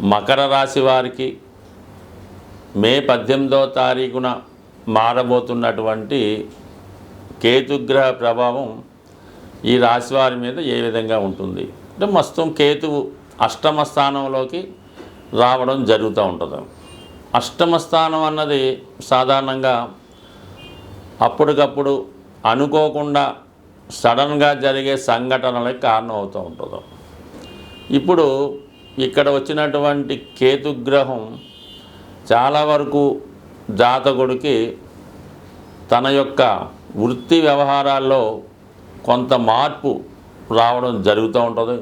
మకర రాశి వారికి మే పద్దెనిమిదవ తారీఖున మారబోతున్నటువంటి కేతుగ్రహ ప్రభావం ఈ రాశి వారి మీద ఏ విధంగా ఉంటుంది? అంటే మొత్తం కేతువు అష్టమ స్థానంలోకి రావడం జరుగుతూ ఉంటుంది. అష్టమ స్థానం అన్నది సాధారణంగా అప్పటికప్పుడు అనుకోకుండా సడన్గా జరిగే సంఘటనలకు కారణం అవుతూ ఉంటుంది. ఇప్పుడు ఇక్కడ వచ్చినటువంటి కేతుగ్రహం చాలా వరకు జాతకుడికి తన యొక్క వృత్తి వ్యవహారాల్లో కొంత మార్పు రావడం జరుగుతూ ఉంటుంది.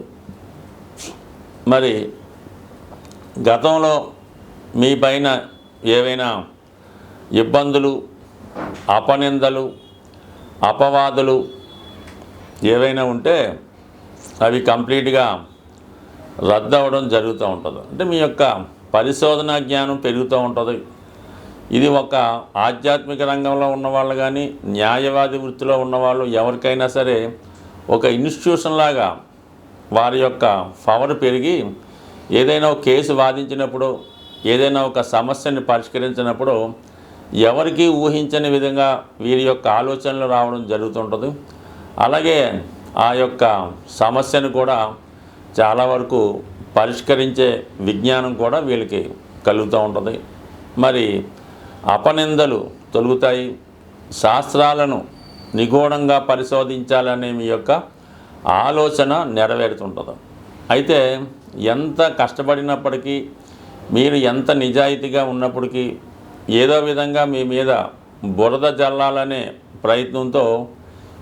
మరి గతంలో మీ పైన ఏవైనా ఇబ్బందులు అపనిందలు అపవాదులు ఏవైనా ఉంటే అవి కంప్లీట్గా రద్దు అవ్వడం జరుగుతూ ఉంటుంది. అంటే మీ యొక్క పరిశోధన జ్ఞానం పెరుగుతూ ఉంటుంది. ఇది ఒక ఆధ్యాత్మిక రంగంలో ఉన్నవాళ్ళు కానీ న్యాయవాది వృత్తిలో ఉన్నవాళ్ళు ఎవరికైనా సరే ఒక ఇన్స్టిట్యూషన్ లాగా వారి యొక్క పవర్ పెరిగి ఏదైనా ఒక కేసు వాదించినప్పుడు ఏదైనా ఒక సమస్యని పరిష్కరించినప్పుడు ఎవరికి ఊహించని విధంగా వీరి యొక్క ఆలోచనలు రావడం జరుగుతుంటుంది అలాగే ఆ యొక్క సమస్యను కూడా చాలా వరకు పరిష్కరించే విజ్ఞానం కూడా వీళ్ళకి కలుగుతూ ఉంటుంది. మరి అపనిందలు తొలుగుతాయి. శాస్త్రాలను నిగూఢంగా పరిశోధించాలనే మీ యొక్క ఆలోచన నెరవేరుతుంటుంది. అయితే ఎంత కష్టపడినప్పటికీ మీరు ఎంత నిజాయితీగా ఉన్నప్పటికీ ఏదో విధంగా మీ మీద బురద జల్లాలనే ప్రయత్నంతో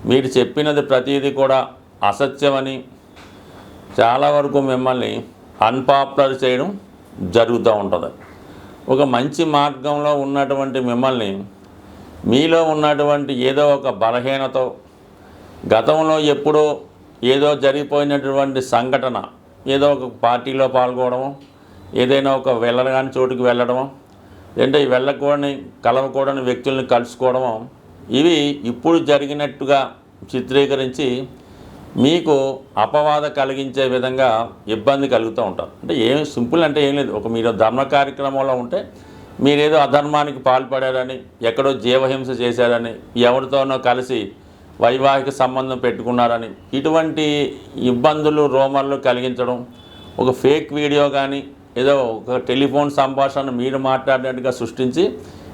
మీరు చెప్పినది ప్రతిదీ కూడా అసత్యమని చాలా వరకు మిమ్మల్ని అన్పాపులర్ చేయడం జరుగుతూ ఉంటుంది. ఒక మంచి మార్గంలో ఉన్నటువంటి మిమ్మల్ని మీలో ఉన్నటువంటి ఏదో ఒక బలహీనతో గతంలో ఎప్పుడో ఏదో జరిగిపోయినటువంటి సంఘటన ఏదో ఒక పార్టీలో పాల్గొనడం ఏదైనా ఒక వెళ్ళగాని చోటుకి వెళ్ళడము లేదంటే వెళ్ళకూడని కలవకూడని వ్యక్తుల్ని కలుసుకోవడము ఇవి ఇప్పుడు జరిగినట్టుగా చిత్రీకరించి మీకు అపవాద కలిగించే విధంగా ఇబ్బంది కలుగుతూ ఉంటారు అంటే ఏం సింపుల్ అంటే ఏం లేదు. ఒక మీరు ధర్మ కార్యక్రమంలో ఉంటే మీరేదో అధర్మానికి పాల్పడారని ఎక్కడో జీవహింస చేశారని ఎవరితోనో కలిసి వైవాహిక సంబంధం పెట్టుకున్నారని ఇటువంటి ఇబ్బందులు రోమర్లు కలిగించడం ఒక ఫేక్ వీడియో కానీ ఏదో ఒక టెలిఫోన్ సంభాషణ మీరు మాట్లాడినట్టుగా సృష్టించి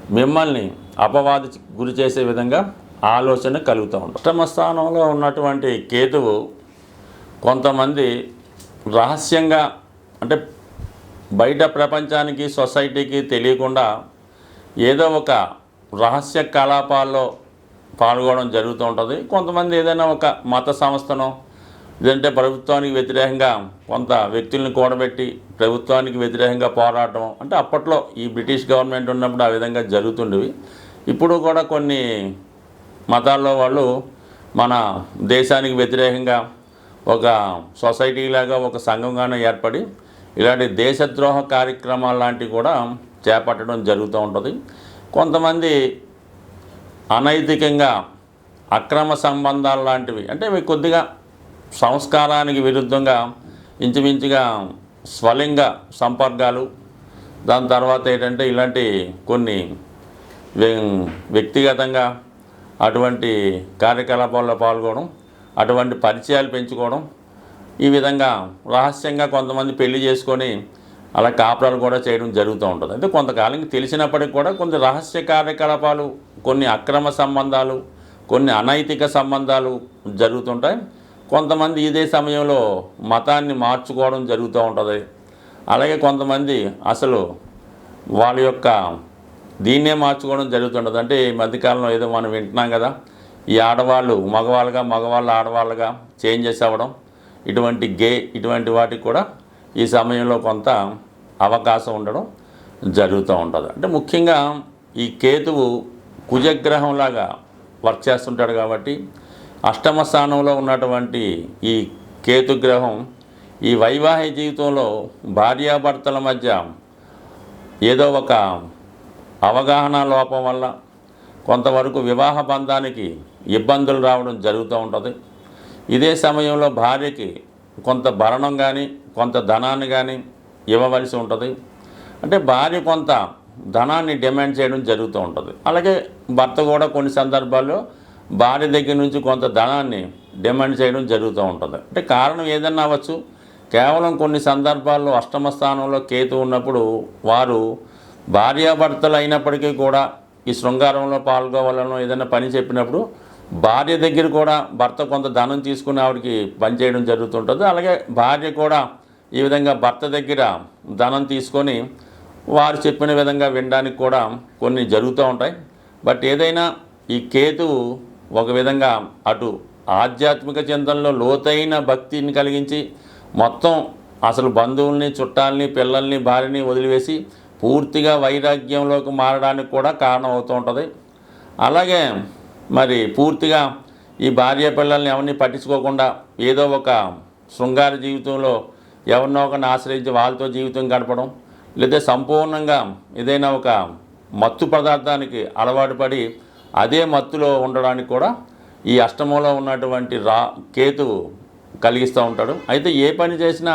మిమ్మల్ని అపవాది గురి చేసే విధంగా ఆలోచన కలుగుతూ ఉంటుంది. అష్టమ స్థానంలో ఉన్నటువంటి కేతువు కొంతమంది రహస్యంగా అంటే బయట ప్రపంచానికి సొసైటీకి తెలియకుండా ఏదో ఒక రహస్య కలాపాల్లో పాల్గొనడం జరుగుతూ ఉంటుంది. కొంతమంది ఏదైనా ఒక మత సంస్థను లేదంటే ప్రభుత్వానికి వ్యతిరేకంగా కొంత వ్యక్తుల్ని కూడబెట్టి ప్రభుత్వానికి వ్యతిరేకంగా పోరాటం అంటే అప్పట్లో ఈ బ్రిటిష్ గవర్నమెంట్ ఉన్నప్పుడు ఆ విధంగా జరుగుతుండేవి. ఇప్పుడు కూడా కొన్ని మతాల్లో వాళ్ళు మన దేశానికి వ్యతిరేకంగా ఒక సొసైటీ లాగా ఒక సంఘంగానే ఏర్పడి ఇలాంటి దేశద్రోహ కార్యక్రమాలు లాంటివి కూడా చేపట్టడం జరుగుతూ ఉంటుంది. కొంతమంది అనైతికంగా అక్రమ సంబంధాలు లాంటివి అంటే మీకు కొద్దిగా సంస్కారానికి విరుద్ధంగా ఇంచుమించుగా స్వలింగ సంపర్కాలు దాని తర్వాత ఏంటంటే ఇలాంటి కొన్ని వ్య- వ్యక్తిగతంగా అటువంటి కార్యకలాపాల్లో పాల్గొనడం అటువంటి పరిచయాలు పెంచుకోవడం ఈ విధంగా రహస్యంగా కొంతమంది పెళ్ళి చేసుకొని అలా కాపురాలు కూడా చేయడం జరుగుతూ ఉంటుంది. అంటే కొంతకాలం తెలిసినప్పటికీ కూడా కొన్ని రహస్య కార్యకలాపాలు కొన్ని అక్రమ సంబంధాలు కొన్ని అనైతిక సంబంధాలు జరుగుతుంటాయి. కొంతమంది ఇదే సమయంలో మతాన్ని మార్చుకోవడం జరుగుతూ ఉంటుంది. అలాగే కొంతమంది అసలు వాళ్ళ యొక్క దీన్నే మార్చుకోవడం జరుగుతుంటుంది అంటే ఈ మధ్యకాలంలో ఏదో మనం వింటున్నాం కదా ఈ ఆడవాళ్ళు మగవాళ్ళుగా మగవాళ్ళు ఆడవాళ్ళుగా చేంజెస్ అవ్వడం ఇటువంటి గే ఇటువంటి వాటికి కూడా ఈ సమయంలో కొంత అవకాశం ఉండడం జరుగుతూ ఉంటుంది. అంటే ముఖ్యంగా ఈ కేతువు కుజగ్రహంలాగా వర్క్ చేస్తుంటాడు కాబట్టి అష్టమ స్థానంలో ఉన్నటువంటి ఈ కేతుగ్రహం ఈ వైవాహిక జీవితంలో భార్యాభర్తల మధ్య ఏదో ఒక అవగాహన లోపం వల్ల కొంతవరకు వివాహ బంధానికి ఇబ్బందులు రావడం జరుగుతూ ఉంటుంది. ఇదే సమయంలో భార్యకి కొంత భరణం కానీ కొంత ధనాన్ని కానీ ఇవ్వవలసి ఉంటుంది. అంటే భార్య కొంత ధనాన్ని డిమాండ్ చేయడం జరుగుతూ ఉంటుంది. అలాగే భర్త కూడా కొన్ని సందర్భాల్లో భార్య దగ్గర నుంచి కొంత ధనాన్ని డిమాండ్ చేయడం జరుగుతూ ఉంటుంది. అంటే కారణం ఏదన్నా అవ్వచ్చు. కేవలం కొన్ని సందర్భాల్లో అష్టమ స్థానంలో కేతు ఉన్నప్పుడు వారు భార్యాభర్తలు అయినప్పటికీ కూడా ఈ శృంగారంలో పాల్గొవాలను ఏదైనా పని చెప్పినప్పుడు భార్య దగ్గర కూడా భర్త కొంత ధనం తీసుకుని ఆవిడకి పనిచేయడం జరుగుతుంటుంది. అలాగే భార్య కూడా ఈ విధంగా భర్త దగ్గర ధనం తీసుకొని వారు చెప్పిన విధంగా వినడానికి కూడా కొన్ని జరుగుతూ ఉంటాయి. బట్ ఏదైనా ఈ కేతువు ఒక విధంగా అటు ఆధ్యాత్మిక చింతనలో లోతైన భక్తిని కలిగించి మొత్తం అసలు బంధువుల్ని చుట్టాలని పిల్లల్ని భార్యని వదిలివేసి పూర్తిగా వైరాగ్యంలోకి మారడానికి కూడా కారణం అవుతూ ఉంటుంది. అలాగే మరి పూర్తిగా ఈ భార్య పిల్లల్ని ఎవరిని పట్టించుకోకుండా ఏదో ఒక శృంగార జీవితంలో ఎవరినో ఒకరిని ఆశ్రయించి వాళ్ళతో జీవితం గడపడం లేదా సంపూర్ణంగా ఏదైనా ఒక మత్తు పదార్థానికి అలవాటు పడి అదే మత్తులో ఉండడానికి కూడా ఈ అష్టమంలో ఉన్నటువంటి రా కేతువు కలిగిస్తూ ఉంటాడు. అయితే ఏ పని చేసినా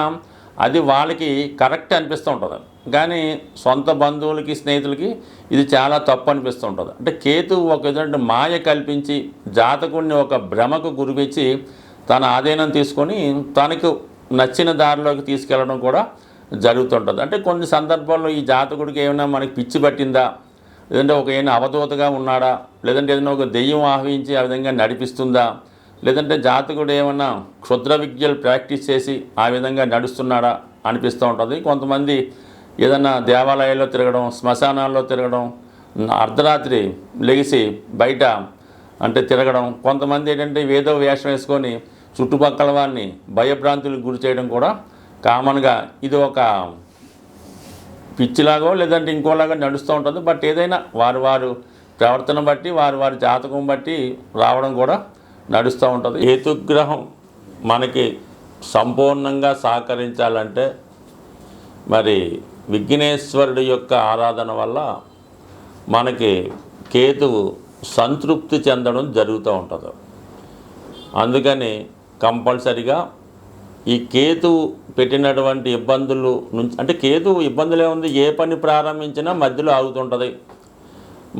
అది వాళ్ళకి కరెక్ట్ అనిపిస్తూ ఉంటుంది. కానీ సొంత బంధువులకి స్నేహితులకి ఇది చాలా తప్పు అనిపిస్తూ ఉంటుంది. అంటే కేతు ఒక విధంగా మాయ కల్పించి జాతకుడిని ఒక భ్రమకు గురిపించి తన ఆధీనం తీసుకొని తనకు నచ్చిన దారిలోకి తీసుకెళ్ళడం కూడా జరుగుతుంటుంది. అంటే కొన్ని సందర్భాల్లో ఈ జాతకుడికి ఏమైనా మనకి పిచ్చి పట్టిందా? లేదంటే ఒక ఏమైనా అవధూతగా ఉన్నాడా? లేదంటే ఏదైనా ఒక దెయ్యం ఆహ్వించి ఆ విధంగా నడిపిస్తుందా? లేదంటే జాతకుడు ఏమన్నా క్షుద్ర విద్యలు ప్రాక్టీస్ చేసి ఆ విధంగా నడుస్తున్నాడా అనిపిస్తూ ఉంటుంది. కొంతమంది ఏదన్నా దేవాలయాల్లో తిరగడం శ్మశానాల్లో తిరగడం అర్ధరాత్రి లెగిసి బయట అంటే తిరగడం కొంతమంది ఏంటంటే వేదో వేషం వేసుకొని చుట్టుపక్కల వారిని భయభ్రాంతులకు గురి చేయడం కూడా కామన్గా ఇది ఒక పిచ్చిలాగో లేదంటే ఇంకోలాగా నడుస్తూ ఉంటుంది. బట్ ఏదైనా వారు వారు ప్రవర్తన బట్టి వారు వారి జాతకం బట్టి రావడం కూడా నడుస్తూ ఉంటుంది. హేతుగ్రహం మనకి సంపూర్ణంగా సహకరించాలంటే మరి విఘ్నేశ్వరుడి యొక్క ఆరాధన వల్ల మనకి కేతువు సంతృప్తి చెందడం జరుగుతూ ఉంటుంది. అందుకని కంపల్సరిగా ఈ కేతువు పెట్టినటువంటి ఇబ్బందులు నుంచి అంటే కేతువు ఇబ్బందులే ఉంది ఏ పని ప్రారంభించినా మధ్యలో ఆగుతుంటుంది.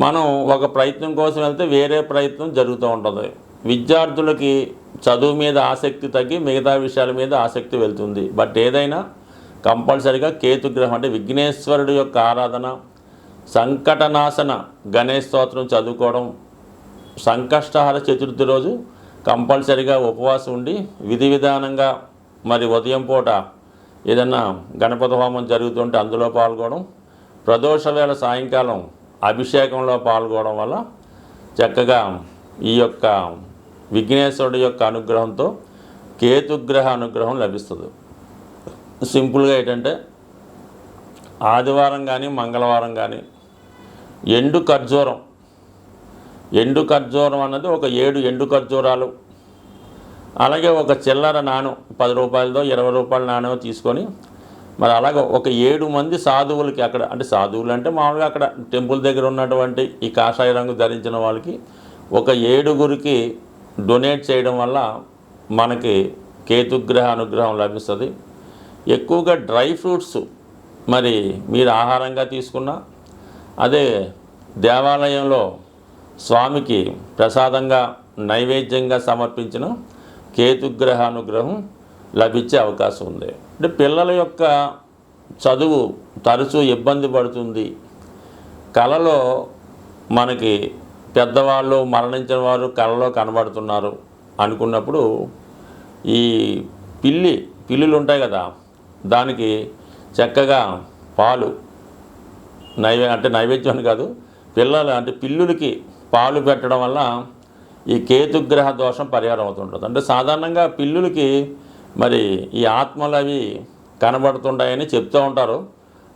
మనం ఒక ప్రయత్నం కోసం వెళ్తే వేరే ప్రయత్నం జరుగుతూ ఉంటుంది. విద్యార్థులకి చదువు మీద ఆసక్తి తగ్గి మిగతా విషయాల మీద ఆసక్తి వెళ్తుంది. బట్ ఏదైనా కంపల్సరిగా కేతుగ్రహం అంటే విఘ్నేశ్వరుడు యొక్క ఆరాధన సంకటనాశన గణేష్ స్తోత్రం చదువుకోవడం సంకష్టహార చతుర్థి రోజు కంపల్సరిగా ఉపవాసం ఉండి విధి విధానంగా మరి ఉదయం పూట ఏదన్నా గణపతి హోమం జరుగుతుంటే అందులో పాల్గొనడం ప్రదోష వేళ సాయంకాలం అభిషేకంలో పాల్గొనడం వల్ల చక్కగా ఈ యొక్క విఘ్నేశ్వరుడు యొక్క అనుగ్రహంతో కేతుగ్రహ అనుగ్రహం లభిస్తుంది. సింపుల్గా ఏంటంటే ఆదివారం కానీ మంగళవారం కానీ ఎండు ఖర్జూరం. ఎండు ఖర్జూరం అన్నది ఒక ఏడు ఎండు ఖర్జూరాలు. అలాగే ఒక చిల్లర నాణం పది రూపాయలతో ఇరవై రూపాయల నాణ్యం తీసుకొని మరి అలాగే ఒక ఏడు మంది సాధువులకి అక్కడ అంటే సాధువులు అంటే మామూలుగా అక్కడ టెంపుల్ దగ్గర ఉన్నటువంటి ఈ కాషాయ రంగు ధరించిన వాళ్ళకి ఒక ఏడుగురికి డొనేట్ చేయడం వల్ల మనకి కేతుగ్రహ అనుగ్రహం లభిస్తుంది. ఎక్కువగా డ్రై ఫ్రూట్స్ మరి మీరు ఆహారంగా తీసుకున్నా అదే దేవాలయంలో స్వామికి ప్రసాదంగా నైవేద్యంగా సమర్పించిన కేతుగ్రహ అనుగ్రహం లభించే అవకాశం ఉంది. అంటే పిల్లల యొక్క చదువు తరచూ ఇబ్బంది పడుతుంది. కళలో మనకి పెద్దవాళ్ళు మరణించిన వారు కళలో కనబడుతున్నారు అనుకున్నప్పుడు ఈ పిల్లి పిల్లులు ఉంటాయి కదా దానికి చక్కగా పాలు నైవే అంటే నైవేద్యం అని కాదు పిల్లలు అంటే పిల్లులకి పాలు పెట్టడం వల్ల ఈ కేతుగ్రహ దోషం పరిహారం అవుతుంటుంది. అంటే సాధారణంగా పిల్లులకి మరి ఈ ఆత్మలు అవి కనబడుతుంటాయని చెప్తూ ఉంటారు.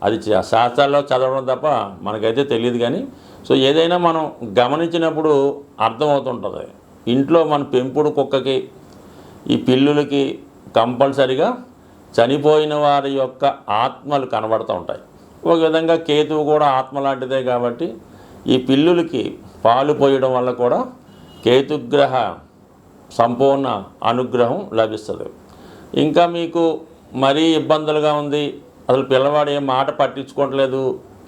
అది శాస్త్రాల్లో చదవడం తప్ప మనకైతే తెలియదు కానీ సో ఏదైనా మనం గమనించినప్పుడు అర్థమవుతుంటుంది. ఇంట్లో మన పెంపుడు కుక్కకి ఈ పిల్లులకి కంపల్సరిగా చనిపోయిన వారి యొక్క ఆత్మలు కనబడుతూ ఉంటాయి. ఒక విధంగా కేతువు కూడా ఆత్మ లాంటిదే కాబట్టి ఈ పిల్లులకి పాలు పోయడం వల్ల కూడా కేతుగ్రహ సంపూర్ణ అనుగ్రహం లభిస్తుంది. ఇంకా మీకు మరీ ఇబ్బందులుగా ఉంది అసలు పిల్లవాడు ఏం మాట పట్టించుకోవట్లేదు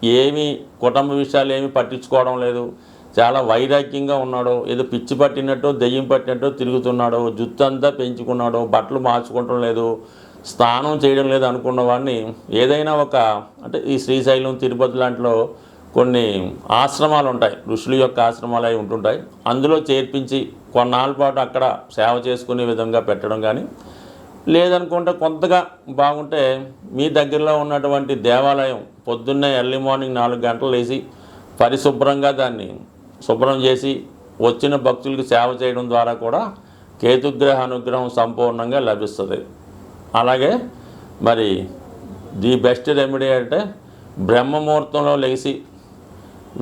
ఏమీ కుటుంబ విషయాలు ఏమీ పట్టించుకోవడం లేదు. చాలా వైరాగ్యంగా ఉన్నాడు. ఏదో పిచ్చి పట్టినట్టు దెయ్యం పట్టినట్టు తిరుగుతున్నాడు. జుత్తు అంతా పెంచుకున్నాడు. బట్టలు మార్చుకోవటం లేదు. స్నానం చేయడం లేదు అనుకున్న వాడిని ఏదైనా ఒక అంటే ఈ శ్రీశైలం తిరుపతి లాంటిలో కొన్ని ఆశ్రమాలు ఉంటాయి. ఋషుల యొక్క ఆశ్రమాలు అవి ఉంటుంటాయి. అందులో చేర్పించి కొన్నాళ్ళ పాటు అక్కడ సేవ చేసుకునే విధంగా పెట్టడం కానీ లేదనుకుంటే కొంతగా బాగుంటే మీ దగ్గరలో ఉన్నటువంటి దేవాలయం పొద్దున్నే ఎర్లీ మార్నింగ్ నాలుగు గంటలు వేసి పరిశుభ్రంగా దాన్ని శుభ్రం చేసి వచ్చిన భక్తులకు సేవ చేయడం ద్వారా కూడా కేతుగ్రహ అనుగ్రహం సంపూర్ణంగా లభిస్తుంది. అలాగే మరి ది బెస్ట్ రెమెడీ అంటే బ్రహ్మముహూర్తంలో లేచి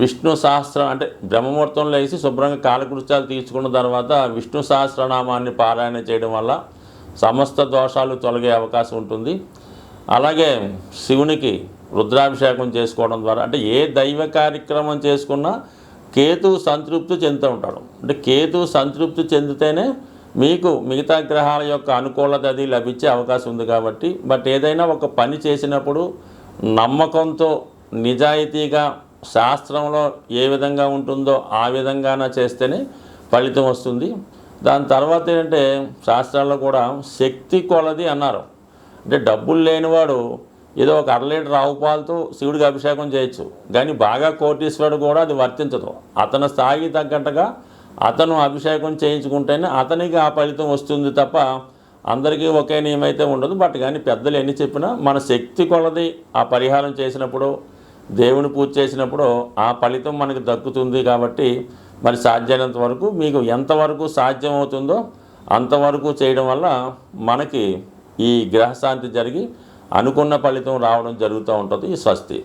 విష్ణు సహస్రం అంటే బ్రహ్మముహూర్తంలో లేచి శుభ్రంగా కాలకృత్యాలు తీర్చుకున్న తర్వాత విష్ణు సహస్రనామాన్ని పారాయణ చేయడం వల్ల సమస్త దోషాలు తొలగే అవకాశం ఉంటుంది. అలాగే శివునికి రుద్రాభిషేకం చేసుకోవడం ద్వారా అంటే ఏ దైవ కార్యక్రమం చేసుకున్నా కేతు సంతృప్తి చెందుతూ ఉంటాడు. అంటే కేతు సంతృప్తి చెందితేనే మీకు మిగతా గ్రహాల యొక్క అనుకూలత అది లభించే అవకాశం ఉంది కాబట్టి బట్ ఏదైనా ఒక పని చేసినప్పుడు నమ్మకంతో నిజాయితీగా శాస్త్రంలో ఏ విధంగా ఉంటుందో ఆ విధంగానే చేస్తేనే ఫలితం వస్తుంది. దాని తర్వాత ఏంటంటే శాస్త్రాల్లో కూడా శక్తి కొలది అన్నారు. అంటే డబ్బులు లేనివాడు ఏదో ఒక అర లీటర్ ఆవు పాలతో శివుడికి అభిషేకం చేయొచ్చు. కానీ బాగా కోటీశ్వరుడు కూడా అది వర్తించదు. అతని స్థాయికి తగ్గట్టుగా అతను అభిషేకం చేయించుకుంటేనే అతనికి ఆ ఫలితం వస్తుంది తప్ప అందరికీ ఒకే నియమైతే ఉండదు. బట్ కానీ పెద్దలు ఎన్ని చెప్పినా మన శక్తి కొలది ఆ పరిహారం చేసినప్పుడు దేవుని పూజ చేసినప్పుడు ఆ ఫలితం మనకు దక్కుతుంది కాబట్టి మరి సాధ్యమైనంత వరకు మీకు ఎంతవరకు సాధ్యమవుతుందో అంతవరకు చేయడం వల్ల మనకి ఈ గ్రహశాంతి జరిగి అనుకున్న ఫలితం రావడం జరుగుతూ ఉంటుంది ఈ స్వస్తి.